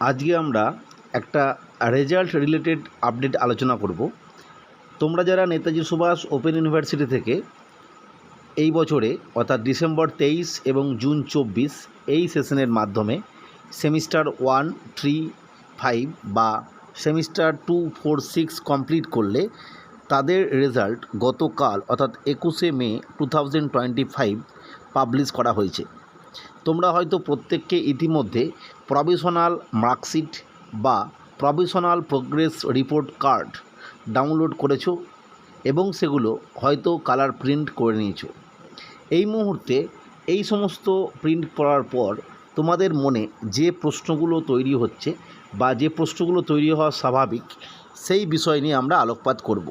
আজকে আমরা একটা রেজাল্ট রিলেটেড আপডেট আলোচনা করব। তোমরা যারা নেতাজি সুভাষ ওপেন ইউনিভার্সিটি থেকে এই বছরে, অর্থাৎ ডিসেম্বর তেইশ এবং জুন চব্বিশ, এই সেশনের মাধ্যমে সেমিস্টার ওয়ান থ্রি ফাইভ বা semester two four six complete করলে তাদের রেজাল্ট গতকাল, অর্থাৎ একুশে May two thousand twenty five publish করা হয়েছে। তোমরা হয়তো প্রত্যেককে ইতিমধ্যে প্রভিশনাল মার্কশিট বা provisional progress report card download করেছ এবং সেগুলো হয়তো কালার প্রিন্ট করে নিয়েছো। এই মুহূর্তে এই সমস্ত প্রিন্ট করার পর তোমাদের মনে যে প্রশ্নগুলো তৈরি হচ্ছে বা যে প্রশ্নগুলো তৈরি হওয়া স্বাভাবিক, সেই বিষয় নিয়ে আমরা আলোকপাত করব।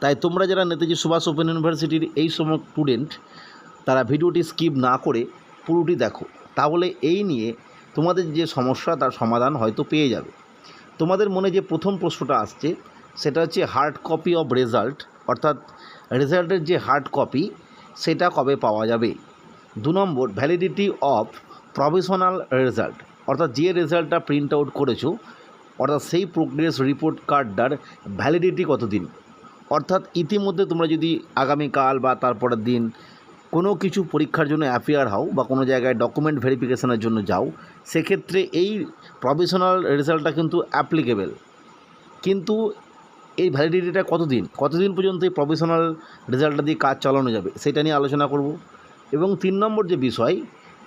তাই তোমরা যারা নেতাজি সুভাষ ওপেন ইউনিভার্সিটির এই সম স্টুডেন্ট তারা ভিডিওটি স্কিপ না করে পুরোটি দেখো। তাহলে এই নিয়ে তোমাদের যে সমস্যা, তার সমাধান হয়তো পেয়ে যাবে। তোমাদের মনে যে প্রথম প্রশ্নটা আসছে, সেটা হচ্ছে হার্ড কপি অফ রেজাল্ট অর্থাৎ রেজাল্টের যে হার্ড কপি সেটা কবে পাওয়া যাবে? দু number validity of provisional result অর্থাৎ যে রেজাল্টটা প্রিন্ট আউট করেছ, অর্থাৎ সেই প্রোগ্রেস রিপোর্ট কার্ডটার ভ্যালিডিটি কতদিন? অর্থাৎ ইতিমধ্যে তোমরা যদি আগামীকাল বা তারপরের দিন কোনো কিছু পরীক্ষার জন্য অ্যাপিয়ার হও বা কোনো জায়গায় ডকুমেন্ট ভেরিফিকেশনের জন্য যাও, সেক্ষেত্রে এই প্রভিশনাল রেজাল্টটা কিন্তু অ্যাপ্লিকেবেল কিন্তু এই ভ্যালিডিটিটা কতদিন? কতদিন পর্যন্ত এই প্রভিশনাল রেজাল্টটা দিয়ে কাজ চালানো যাবে, সেটা নিয়ে আলোচনা করব। এবং তিন নম্বর যে বিষয়,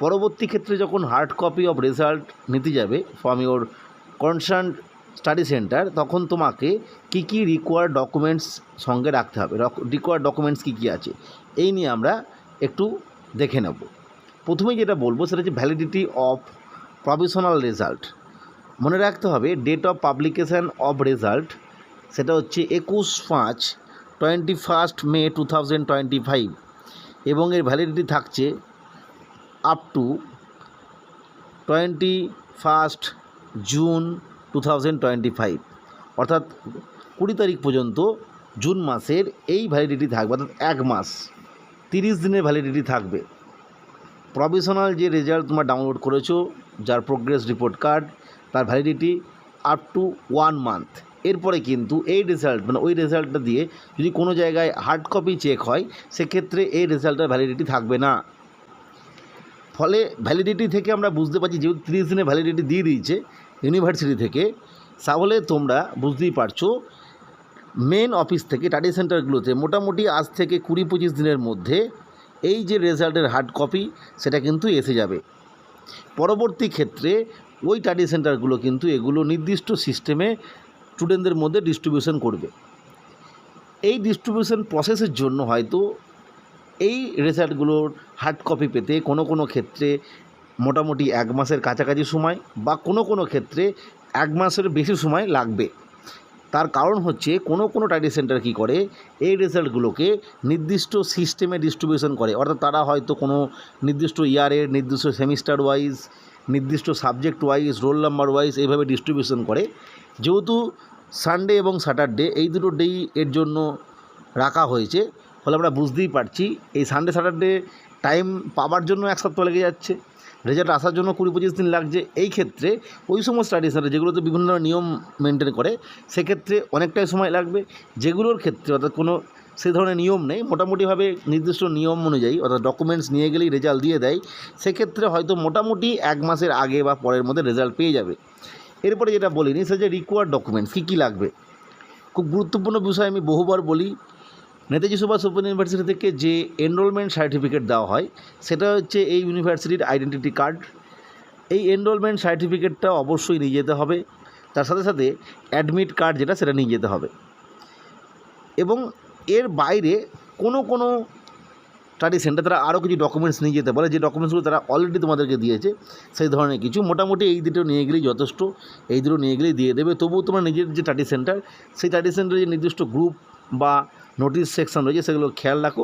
পরবর্তী ক্ষেত্রে যখন হার্ড কপি অফ রেজাল্ট নিতে যাবে from your concern study centre তখন তোমাকে কী কী রিকোয়ার্ড ডকুমেন্টস সঙ্গে রাখতে হবে রিকোয়ার্ড ডকুমেন্টস কী কী আছে, এই নিয়ে আমরা একটু দেখে নেব। প্রথমেই যেটা বলব সেটা হচ্ছে ভ্যালিডিটি অফ প্রভিশনাল রেজাল্ট মনে রাখতে হবে date of publication of result সেটা হচ্ছে একুশ পাঁচ twenty first May two thousand twenty five এবং এর ভ্যালিডিটি থাকছে up to twenty first June two thousand twenty five অর্থাৎ কুড়ি তারিখ পর্যন্ত জুন মাসের এই ভ্যালিডিটি থাকবে, অর্থাৎ এক মাস। তিরিশ দিনের ভ্যালিডিটি থাকবে। প্রভিশনাল যে রেজাল্ট তোমরা ডাউনলোড করেছ, যার প্রোগ্রেস রিপোর্ট কার্ড তার validity up to one month এরপরে কিন্তু এই রেজাল্ট মানে ওই রেজাল্টটা দিয়ে যদি কোনো জায়গায় হার্ড কপি চেক হয়, সেক্ষেত্রে এই রেজাল্টের ভ্যালিডিটি থাকবে না। ফলে ভ্যালিডিটি থেকে আমরা বুঝতে পারছি, যেহেতু তিরিশ দিনের ভ্যালিডিটি দিয়ে দিয়েছে ইউনিভার্সিটি থেকে, তাহলে তোমরা বুঝতেই পারছ মেন অফিস থেকে স্টাডি সেন্টারগুলোতে মোটামুটি আজ থেকে কুড়ি পঁচিশ দিনের মধ্যে এই যে রেজাল্টের হার্ড কপি সেটা কিন্তু এসে যাবে। পরবর্তী ক্ষেত্রে ওই স্টাডি সেন্টারগুলো কিন্তু এগুলো নির্দিষ্ট সিস্টেমে স্টুডেন্টদের মধ্যে ডিস্ট্রিবিউশন করবে। এই ডিস্ট্রিবিউশন প্রসেসের জন্য হয়তো এই রেজাল্টগুলোর হার্ড কপি পেতে কোনো কোনো ক্ষেত্রে মোটামুটি এক মাসের কাছাকাছি সময় বা কোনো কোনো ক্ষেত্রে এক মাসের বেশি সময় লাগবে। তার কারণ হচ্ছে কোনো কোনো টাইটি সেন্টার কী করে? এই রেজাল্টগুলোকে নির্দিষ্ট সিস্টেমে ডিস্ট্রিবিউশন করে। অর্থাৎ তারা হয়তো কোনো নির্দিষ্ট ইয়ারের নির্দিষ্ট সেমিস্টার ওয়াইজ নির্দিষ্ট subject wise roll number wise এইভাবে ডিস্ট্রিবিউশন করে। যেহেতু সানডে এবং স্যাটারডে এই দুটো ডেই এর জন্য রাখা হয়েছে, ফলে আমরা বুঝতেই পারছি এই সানডে স্যাটারডে টাইম পাওয়ার জন্য এক সপ্তাহ লেগে যাচ্ছে। রেজাল্ট আসার জন্য কুড়ি পঁচিশ দিন লাগছে। এই ক্ষেত্রে ওই সমস্ত স্টাডি সেন্টার যেগুলোতে বিভিন্ন নিয়ম মেনটেন করে, সেক্ষেত্রে অনেকটাই সময় লাগবে। যেগুলোর ক্ষেত্রে অর্থাৎ কোনো সেই ধরনের নিয়ম নেই, মোটামুটিভাবে নির্দিষ্ট নিয়ম অনুযায়ী অর্থাৎ ডকুমেন্টস নিয়ে গেলেই রেজাল্ট দিয়ে দেয়। সেক্ষেত্রে হয়তো মোটামুটি এক মাসের আগে বা পরের মধ্যে রেজাল্ট পেয়ে যাবে। এরপরে যেটা বলিনি সে যে রিকোয়ার্ড ডকুমেন্টস কী কী লাগবে? খুব গুরুত্বপূর্ণ বিষয় আমি বহুবার বলি নেতাজি সুভাষ ওপেন ইউনিভার্সিটি থেকে যে এনরোলমেন্ট সার্টিফিকেট দেওয়া হয়, সেটা হচ্ছে এই ইউনিভার্সিটির আইডেন্টিটি কার্ড এই এনরোলমেন্ট সার্টিফিকেটটা অবশ্যই নিয়ে যেতে হবে। তার সাথে সাথে অ্যাডমিট কার্ড যেটা, সেটা নিয়ে যেতে হবে। এবং এর বাইরে কোনো কোনো স্টাডি সেন্টার তারা আরও কিছু ডকুমেন্টস নিয়ে যেতে পারে। যে ডকুমেন্টসগুলো তারা অলরেডি তোমাদেরকে দিয়েছে, সেই ধরনের কিছু। মোটামুটি এই দুটো নিয়ে গেলেই যথেষ্ট। এই দুটো নিয়ে গেলেই দিয়ে দেবে। তবুও তোমার নিজের যে স্টাডি সেন্টার সেই স্টাডি সেন্টারে যে নির্দিষ্ট গ্রুপ বা নোটিশ সেকশন রয়েছে, সেগুলো খেয়াল রাখো।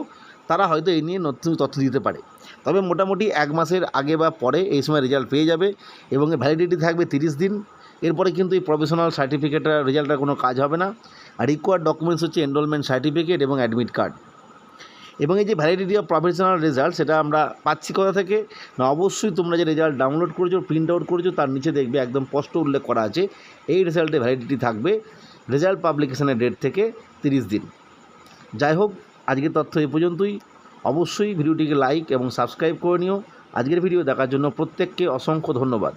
তারা হয়তো এই নিয়ে নতুন তথ্য দিতে পারে। তবে মোটামুটি এক মাসের আগে বা পরে এই সময় রেজাল্ট পেয়ে যাবে এবং ভ্যালিডিটি থাকবে তিরিশ দিন। এরপরে কিন্তু এই প্রফেশনাল সার্টিফিকেটের রেজাল্টের কোনো কাজ হবে না। আর রিকোয়ার্ড ডকুমেন্টস হচ্ছে এনরোলমেন্ট সার্টিফিকেট এবং অ্যাডমিট কার্ড এবং এই যে ভ্যালিডিটি অফ প্রফেশনাল রেজাল্ট সেটা আমরা পাচ্ছি কোথা থেকে? না, অবশ্যই তোমরা যে রেজাল্ট ডাউনলোড করেছ প্রিন্ট আউট করেছ, তার নিচে দেখবে একদম স্পষ্ট উল্লেখ করা আছে। এই রেজাল্টে ভ্যালিডিটি থাকবে। রেজাল্ট পাবলিকেশনের ডেট থেকে তিরিশ দিন। যাই হোক আজকের তথ্য এ পর্যন্তই। অবশ্যই ভিডিওটিকে লাইক এবং সাবস্ক্রাইব করে নিও। আজকের ভিডিও দেখার জন্য প্রত্যেককে অসংখ্য ধন্যবাদ।